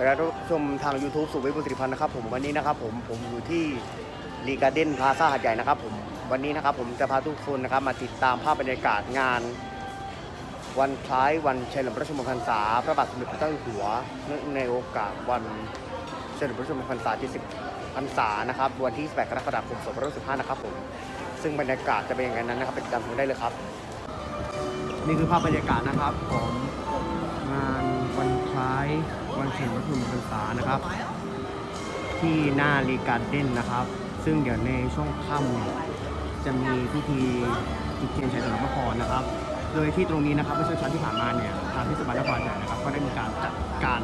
ไปรับชมทาง YouTube สุวิบุญสิริพันธ์นะครับผมวันนี้นะครับผมผมอยู่ที่รีการ์เด้นพลาซ่าหัดใหญ่นะครับผมวันนี้นะครับผมจะพาทุกคนนะครับมาติดตามภาพบรรยากาศงาน วันคล้ายวันเฉลิมพระชนมพรรษาพระบาทสมเด็จพระเจ้าอยู่หัวในโอกาสวันเฉลิมพระชนมพรรษา70พรรษานะครับวันที่18กรกฎาคม2565นะครับผมซึ่งบรรยากาศจะเป็นอย่างไรนั้นนะครับไปติดตามชมได้เลยครับ นี่คือภาพบรรยากาศนะครับของงานวันคล้าย วันเฉลิมพระชนมพรรษานะครับ ที่หน้ารีการ์เด้นนะครับ ซึ่งเดี๋ยวในช่วงค่ำเนี่ยจะมีพิธีจุดเทียนชัยสนามนครนะครับ โดยที่ตรงนี้นะครับเมื่อช่วงเช้าที่ผ่านมาเนี่ยทางเทศบาลนครใหญ่นะครับก็ได้มีการจัดการ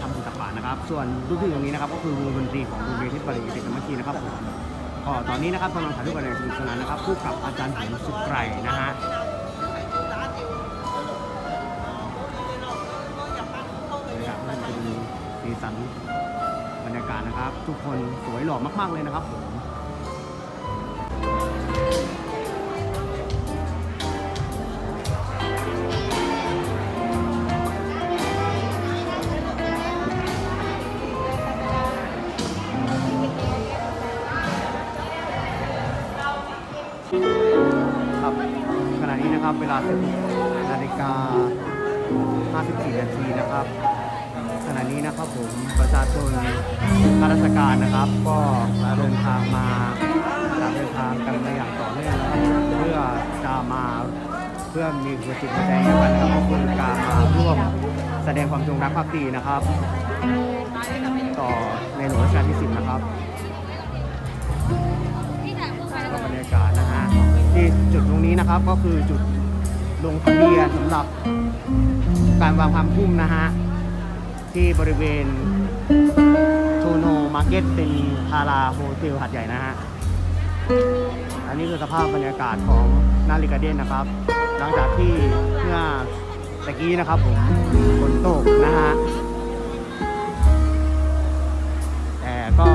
ทำบุญตักบาตรนะครับ ส่วนรูปที่ตรงนี้นะครับก็คือวงดนตรีของโรงเรียนเทศบาลเด็กสามัคคีนะครับผมก็ตอนนี้นะครับกำลังถ่ายรูปกันอย่างสนุกสนานนะครับคู่กับอาจารย์หงสุดไกรนะฮะ สีสันบรรยากาศนะครับ ทุกคนสวยหล่อมาก ๆ เลยนะครับผมครับขณะนี้นะครับเวลา16นาฬิกา54 นาทีนะครับ นี้นะครับผมประชาชนข้าราชการนะครับ ก็เดินทางมาจากเดินทางกันมาอย่างต่อเนื่องนะครับเพื่อจะมาเพื่อมีกิจกรรมแสดงกันนะครับก็คือการมาร่วมแสดงความจงรักภักดีนะครับ ต่อในหลวงรัชกาลที่10นะครับก็บรรยากาศนะฮะที่จุดตรงนี้นะครับก็คือจุดลงทะเบียนสำหรับการวางความพุ่มนะฮะ ที่บริเวณโชโนมาร์เก็ตเป็นพาราโฮเทลหัดใหญ่นะฮะ อันนี้คือสภาพบรรยากาศของนาฬิกาเดนนะครับ หลังจากที่เมื่อตะกี้นะครับผมฝนตกนะฮะ แต่ก็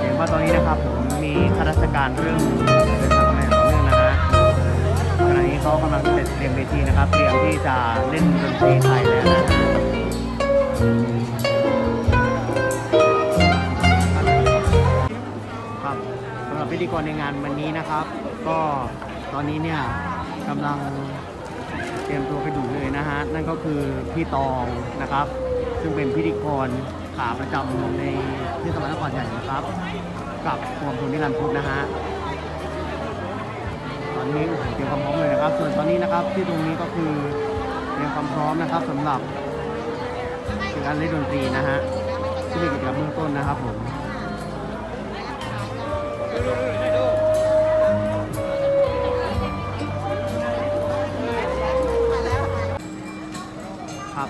เห็นว่าตอนนี้นะครับผมมีข้าราชการเริ่มเดินทางมาอย่างต่อเนื่องนะฮะขณะนี้เขากำลังเสร็จเตรียมเวทีนะครับ เตรียมที่จะเล่นดนตรีไทยแล้วนะ ครับสำหรับพิธีกรในงานวันนี้นะครับ ก็ตอนนี้เนี่ยกำลังเตรียมตัวไปดูเลยนะฮะ นั่นก็คือพี่ตองนะครับ ซึ่งเป็นพิธีกรขาประจำในเทศบาลนครใหญ่นะครับ กับพวงพลนิรันดร์พุทธนะฮะตอนนี้เตรียมความพร้อมเลยนะครับ ส่วนตอนนี้นะครับที่ตรงนี้ก็คือเตรียมความพร้อมนะครับสำหรับ การเล่นดนตรีนะฮะที่เป็นกิจกรรมเบื้องต้นนะครับผมครับ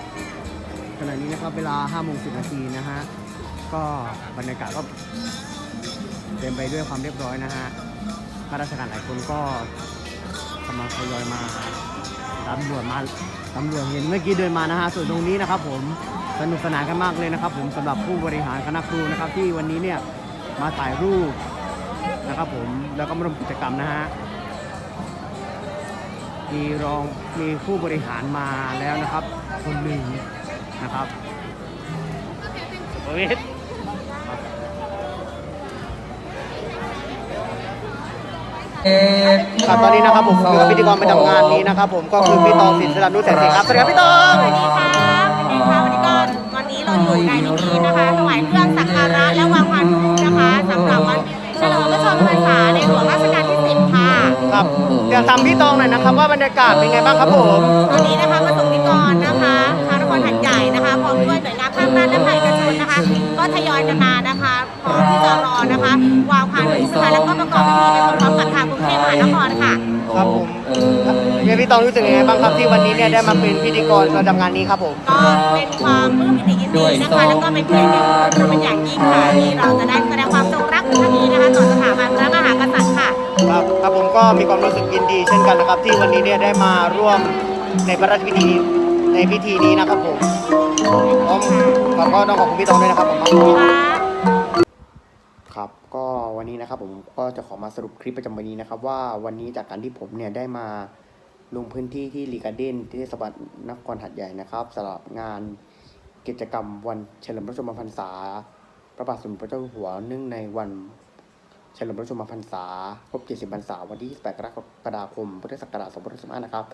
ขณะนี้นะครับเวลา5โมง10นาทีนะฮะก็บรรยากาศก็เต็มไปด้วยความเรียบร้อยนะฮะข้าราชการหลายคนก็กำลังทยอยมาตำรวจมา ตำรวจเห็นเมื่อกี้เดินมานะฮะส่วนตรงนี้นะครับ ผมสนุกสนานกันมากเลยนะครับ ผมสำหรับผู้บริหารคณะครูนะครับ ที่วันนี้เนี่ยมาถ่ายรูปนะครับ ผมแล้วก็มาร่วมกิจกรรมนะฮะมีรองมีผู้บริหารมาแล้วนะครับ คนหนึ่งนะครับประเวศ ครับตอนนี้นะครับผมคือพิธีกรประจำงานนี้นะครับผมก็คือพี่ตองศิลป์สลันนุแสงสีครับสวัสดีครับพี่ตอง สวัสดีค่ะสวัสดีค่ะวันนี้ก็วันนี้เราอยู่ในพิธีนะคะถวายเครื่องสักการะและวางพานพุ่มนะคะสำหรับวันเฉลิมพระชนมพรรษาในหลวงรัชกาลที่10ค่ะ ครับเดี๋ยวทำพี่ตองหน่อยนะครับว่าบรรยากาศเป็นไงบ้างครับผม ตอนนี้นะคะประสงค์นิกรนะคะทางนครหัดใหญ่นะคะพร้อมด้วยหน่วยงานภาครัฐและภาคเอ กชนนะคะก็ทยอยกันมานะคะพร้อมที่จะรอนะคะวางพานพุ่มค่ะแล้วก็ประกอบพิธีไปพร้อมๆกับทางกรุงเทพมหานครค่ะครับผมเนี่ยพี่ตองรู้สึกยังไงบ้างครับที่วันนี้เนี่ยได้มาเป็นพิธีกรประจำงานนี้ครับผมก็เป็นความปลื้มปิติยินดีนะคะแล้วก็เป็นเกียรติอย่างสูงเป็นอย่างยิ่งค่ะที่เราจะได้แสดงความจงรักภักดีนะคะต่อสถาบันพระมหากษัตริย์ค่ะครับครับผมก็มีความรู้สึกยินดีเช่นกันนะครับ ที่วันนี้เนี่ยได้มาร่วมในพระราชพิธีในพิธีนี้นะครับผม พร้อมครับก็ต้องขอบคุณพี่ตองด้วยนะครับผมค่ะครับก็วันนี้นะครับผมก็จะขอมาสรุปคลิปประจำวันนี้นะครับ ว่าวันนี้จากการที่ผมเนี่ยได้มาลงพื้นที่ที่ลีการ์เดนที่เทศบาลนครหัดใหญ่นะครับสำหรับงานกิจกรรมวันเฉลิมพระชนมพรรษา พระบาทสมเด็จพระเจ้าอยู่หัวเนื่องในวันเฉลิมพระชนมพรรษาครบ 70 พรรษา วันที่ 28 กรกฎาคม พุทธศักราช 2565 นะครับ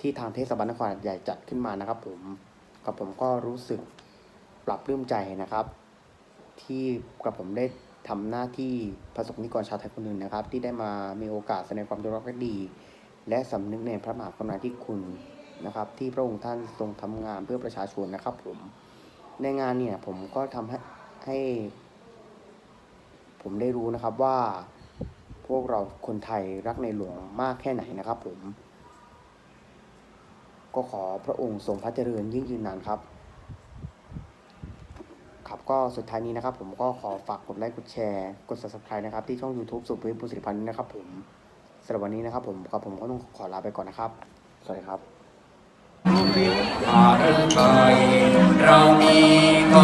ที่ทางเทศบาลนครหาดใหญ่จัดขึ้นมานะครับผม กับผมก็รู้สึกปรับปลื้มใจนะครับ ที่กับผมได้ทำหน้าที่ประสบนิกรชาวไทยคนหนึ่งนะครับ ที่ได้มามีโอกาสแสดงความจงรักภักดี และสำนึกในพระมหากรุณาธิคุณนะครับ ที่พระองค์ท่านทรงทำงานเพื่อประชาชนนะครับ ผมในงานเนี่ยผมก็ทำให้ให้ ผมได้รู้นะครับว่า พวกเราคนไทยรักในหลวงมากแค่ไหนนะครับ ผม ก็ขอพระองค์ทรงพระเจริญยิ่งยืนนานครับ ครับก็สุดท้ายนี้นะครับ ผมก็ขอฝากกดไลค์กดแชร์ กด subscribe นะครับ ที่ช่อง YouTube สุภวิทย์บุสิริพันธ์นะครับ ผมสำหรับวันนี้นะครับ ผมกับผมก็ต้องขอลาไปก่อนนะครับ สวัสดีครับ เรามีก